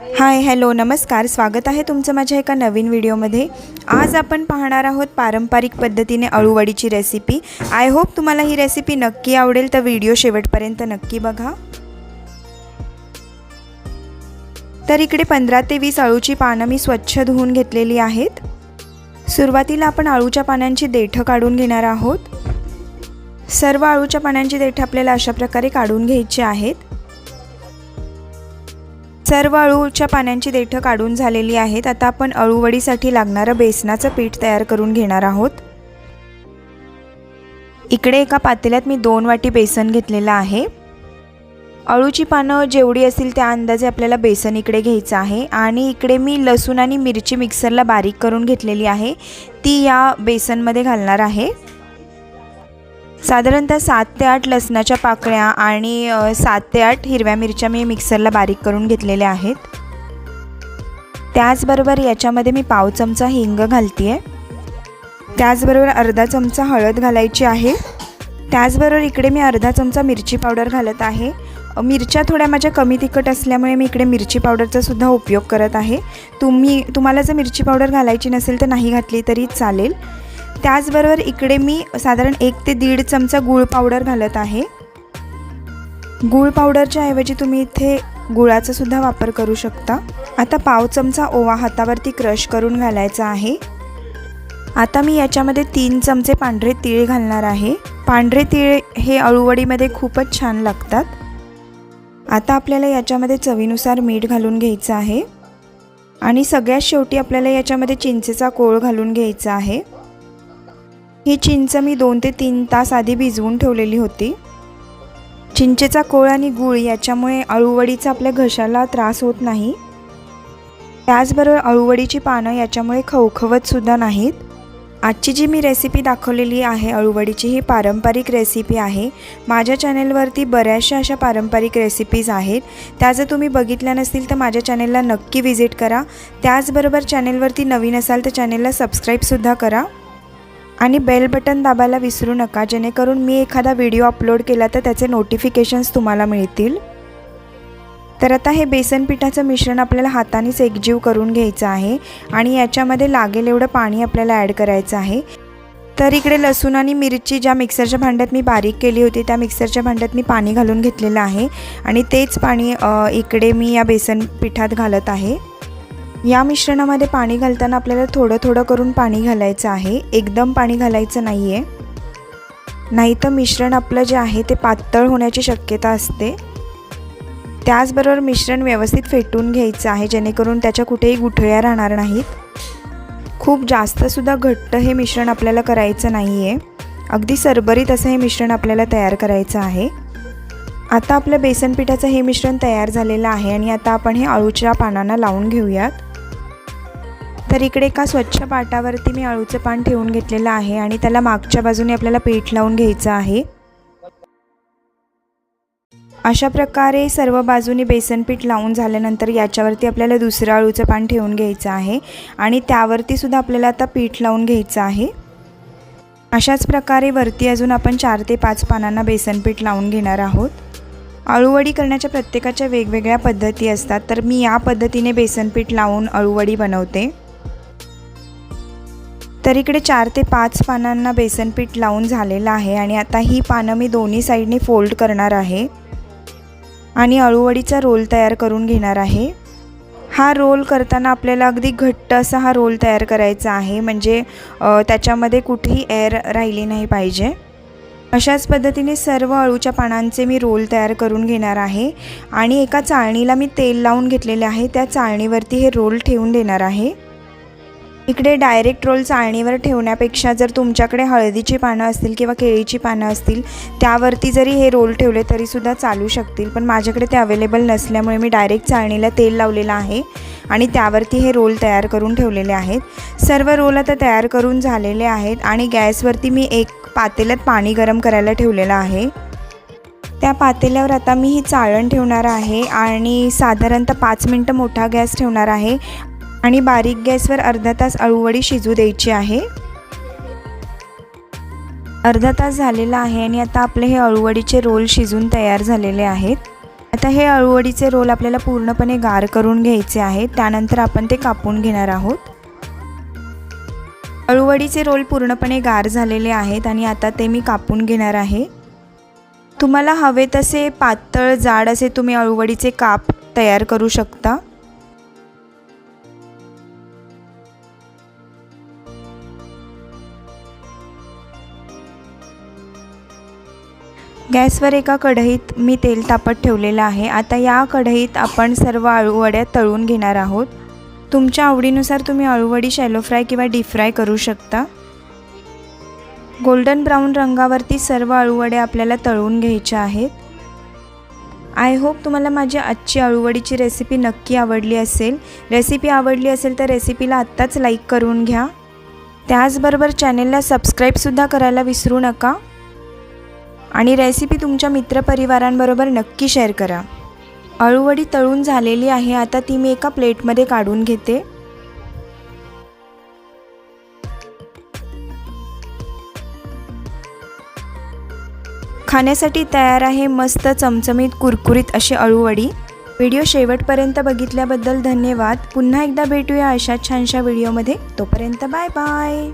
Hi hello नमस्कार. स्वागत आहे तुमचं माझ्या एका नवीन व्हिडिओमध्ये. आज आपण पाहणार आहोत पारंपरिक पद्धतीने अळूवडीची रेसिपी आय होप तुम्हाला ही रेसिपी नक्की आवडेल तर व्हिडिओ शेवटपर्यंत नक्की बघा. तर इकडे पंधरा ते वीस अळूची पानं मी स्वच्छ धुवून घेतलेली आहेत. सुरुवातीला आपण अळूच्या पानांची देठं काढून घेणार आहोत. सर्व अळूच्या पानांची देठं आपल्याला अशा प्रकारे काढून घ्यायची आहेत. सर्व अळूच्या पानांची देठं काढून झालेली आहेत. आता आपण अळूवडीसाठी लागणारं बेसनाचं पीठ तयार करून घेणार आहोत. इकडे एका पातेल्यात मी दोन वाटी बेसन घेतलेलं आहे. अळूची पानं जेवढी असतील त्या अंदाजे आपल्याला बेसन इकडे घ्यायचं आहे. आणि इकडे मी लसूण आणि मिरची मिक्सरला बारीक करून घेतलेली आहे. ती या बेसनमध्ये घालणार आहे. साधारणतः सात ते आठ लसणाच्या पाकळ्या आणि सात ते आठ हिरव्या मिरच्या मी मिक्सरला बारीक करून घेतलेल्या आहेत. त्याचबरोबर याच्यामध्ये मी पाव चमचा हिंग घालते आहे त्याचबरोबर अर्धा चमचा हळद घालायची आहे. त्याचबरोबर इकडे मी अर्धा चमचा मिरची पावडर घालत आहे. मिरच्या थोड्या माझ्या कमी तिखट असल्यामुळे मी इकडे मिरची पावडरचा सुद्धा उपयोग करत आहे. तुम्ही तुम्हाला जर मिरची पावडर घालायची नसेल तर नाही घातली तरी चालेल. त्याचबरोबर इकडे मी साधारण एक ते दीड चमचा गूळ पावडर घालत आहे. गूळ पावडरच्या ऐवजी तुम्ही इथे गुळाचा सुद्धा वापर करू शकता. आता पाव चमचा ओवा हातावरती क्रश करून घालायचा आहे. आता मी याच्यामध्ये तीन चमचे पांढरे तीळ घालणार आहे. पांढरे तीळ हे अळूवडीमध्ये खूपच छान लागतात. आता आपल्याला याच्यामध्ये चवीनुसार मीठ घालून घ्यायचं आहे. आणि सगळ्यात शेवटी आपल्याला याच्यामध्ये चिंचेचा कोळ घालून घ्यायचा आहे. ही चिंच मी दोन ते तीन तास आधी भिजवून ठेवलेली होती. चिंचेचा कोळ आणि गूळ याच्यामुळे अळूवडीचा आपल्या घशाला त्रास होत नाही. त्याचबरोबर अळूवडीची पानं याच्यामुळे खवखवतसुद्धा नाहीत. आजची जी मी रेसिपी दाखवलेली आहे अळूवडीची ही पारंपरिक रेसिपी आहे. माझ्या चॅनेलवरती बऱ्याचशा अशा पारंपरिक रेसिपीज आहेत. त्या जर तुम्ही बघितल्या नसतील तर माझ्या चॅनेलला नक्की व्हिजिट करा. त्याचबरोबर चॅनेलवरती नवीन असाल तर चॅनेलला सबस्क्राईबसुद्धा करा. आणि बेल बटन दाबायला विसरू नका. जेणेकरून मी एखादा व्हिडिओ अपलोड केला तर त्याचे नोटिफिकेशन्स तुम्हाला मिळतील. तर आता हे बेसन पिठाचं मिश्रण आपल्याला हातानेच एकजीव करून घ्यायचं आहे आणि याच्यामध्ये लागेल एवढं पाणी आपल्याला ॲड करायचं आहे. तर इकडे लसूण आणि मिरची ज्या मिक्सरच्या भांड्यात मी बारीक केली होती त्या मिक्सरच्या भांड्यात मी पाणी घालून घेतलेलं आहे. आणि तेच पाणी इकडे मी या बेसन पिठात घालत आहे. या मिश्रणामध्ये पाणी घालताना आपल्याला थोडं थोडं करून पाणी घालायचं आहे. एकदम पाणी घालायचं नाही आहे नाही तर मिश्रण आपलं जे आहे ते पातळ होण्याची शक्यता असते. त्याचबरोबर मिश्रण व्यवस्थित फेटून घ्यायचं आहे जेणेकरून त्याच्या कुठेही गुठळ्या राहणार नाहीत. खूप जास्तसुद्धा घट्ट हे मिश्रण आपल्याला करायचं नाही आहे अगदी सरबरीत असं हे मिश्रण आपल्याला तयार करायचं आहे. आता आपलं बेसन पिठाचं हे मिश्रण तयार झालेलं आहे आणि आता आपण हे अळूच्या पानांना लावून घेऊयात. तर इकडे एका स्वच्छ पाटावरती मी अळूचं पान ठेवून घेतलेलं आहे आणि त्याला मागच्या बाजूने आपल्याला पीठ लावून घ्यायचं आहे. अशा प्रकारे सर्व बाजूनी बेसन पीठ लावून झाल्यानंतर याच्यावरती आपल्याला दुसरं अळूचं पान ठेवून घ्यायचं आहे आणि त्यावरती सुद्धा आपल्याला आता पीठ लावून घ्यायचं आहे. अशाच प्रकारे वरती अजून आपण चार ते पाच पानांना बेसन पीठ लावून घेणार आहोत. अळूवडी करण्याच्या प्रत्येकाच्या वेगवेगळ्या पद्धती असतात तर मी या पद्धतीने बेसन पीठ लावून अळूवडी बनवते. तर इकडे चार ते पाच पानांना बेसन पीठ लावून झालेलं आहे आणि आता ही पानं मी दोन्ही साईडने फोल्ड करणार आहे. आणि अळूवडीचा रोल तयार करून घेणार आहे. हा रोल करताना आपल्याला अगदी घट्ट असा हा रोल तयार करायचा आहे. म्हणजे त्याच्यामध्ये कुठेही एअर राहिली नाही पाहिजे. अशाच पद्धतीने सर्व अळूच्या पानांचे मी रोल तयार करून घेणार आहे. आणि एका चाळणीला मी तेल लावून घेतलेले आहे. त्या चाळणीवरती हे रोल ठेवून देणार आहे. इकडे डायरेक्ट रोल चाळणीवर ठेवण्यापेक्षा जर तुमच्याकडे हळदीची पानं असतील किंवा केळीची पानं असतील त्यावरती जरी हे रोल ठेवले तरीसुद्धा चालू शकतील. पण माझ्याकडे ते अवेलेबल नसल्यामुळे मी डायरेक्ट चाळणीला तेल लावलेलं आहे आणि त्यावरती हे रोल तयार करून ठेवलेले आहेत. सर्व रोल आता तयार करून झालेले आहेत आणि गॅसवरती मी एक पातेल्यात पाणी गरम करायला ठेवलेलं आहे. त्या पातेल्यावर आता मी ही चाळण ठेवणार आहे आणि साधारणतः पाच मिनटं मोठा गॅस ठेवणार आहे. आणि बारीक गॅसवर अर्धा तास अळूवडी शिजू द्यायची आहे. अर्धा तास झालेला आहे आणि आता आपले हे अळूवडीचे रोल शिजून तयार झालेले आहेत. आता हे अळूवडीचे रोल आपल्याला पूर्णपणे गार करून घ्यायचे आहेत. त्यानंतर आपण ते कापून घेणार आहोत. अळूवडीचे रोल पूर्णपणे गार झालेले आहेत आणि आता ते मी कापून घेणार आहे. तुम्हाला हवे तसे पातळ जाड असे तुम्ही अळूवडीचे काप तयार करू शकता. गॅसवर एका कढईत मी तेल तापत ठेवलेलं आहे. आता या कढईत आपण सर्व अळूवड्या तळून घेणार आहोत. तुमच्या आवडीनुसार तुम्ही अळूवडी शॅलो फ्राय किंवा डीप फ्राय करू शकता. गोल्डन ब्राऊन रंगावरती सर्व अळूवड्या आपल्याला तळून घ्यायच्या आहेत. आय होप तुम्हाला माझी आजची अळूवडीची रेसिपी नक्की आवडली असेल. रेसिपी आवडली असेल तर रेसिपीला आत्ताच लाईक करून घ्या. त्याचबरोबर चॅनेलला सबस्क्राईबसुद्धा करायला विसरू नका. आणि रेसिपी तुमच्या मित्रपरिवारांबरोबर नक्की शेअर करा. अळूवडी तळून झालेली आहे आता ती मी एका प्लेटमध्ये काढून घेते. खाण्यासाठी तयार आहे मस्त चमचमीत कुरकुरीत अशी अळूवडी. व्हिडिओ शेवटपर्यंत बघितल्याबद्दल धन्यवाद. पुन्हा एकदा भेटूया अशा छानशा व्हिडिओमध्ये. तोपर्यंत बाय बाय.